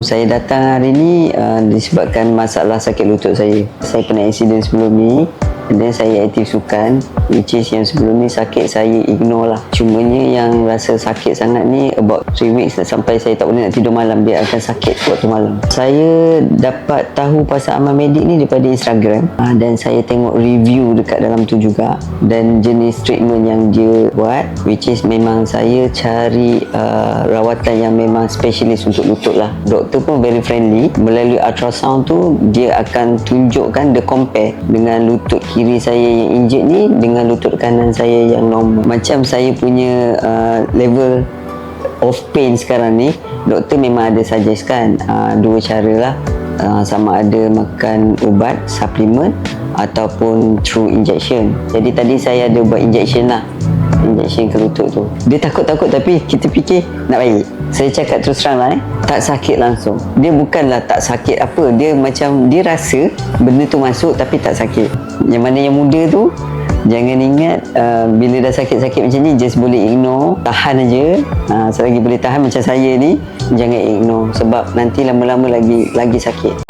Saya datang hari ni uh, disebabkan masalah sakit lutut saya. Saya kena accident sebelum ni then saya aktif sukan which is yang sebelum ni sakit saya ignore lah. Cumanya yang rasa sakit sangat ni about 3 weeks sampai saya tak boleh nak tidur malam dia akan sakit waktu malam. Saya dapat tahu pasal amal medik ni daripada Instagram uh, dan saya tengok review dekat dalam tu juga dan jenis treatment yang dia buat which is memang saya cari uh, rawatan yang memang specialist untuk lutut lah doktor pun very friendly melalui ultrasound tu dia akan tunjukkan the compare dengan lutut kiri saya yang injured ni dengan lutut kanan saya yang normal. Macam saya punya uh, level of pain sekarang ni doktor memang ada suggest kan uh, dua cara lah. Uh, sama ada makan ubat suplemen ataupun through injection. Jadi tadi saya ada buat injection lah. Injection ke lutut tu. Dia takut-takut tapi kita fikir nak baik saya cakap terus terang lah eh. Tak sakit langsung. Dia bukanlah tak sakit apa. Dia macam dia rasa benda tu masuk tapi tak sakit. Yang mana yang muda tu Jangan ingat uh, bila dah sakit-sakit macam ni just boleh ignore, tahan aja. Uh, selagi boleh tahan macam saya ni, jangan ignore. Sebab nanti lama-lama lagi lagi sakit.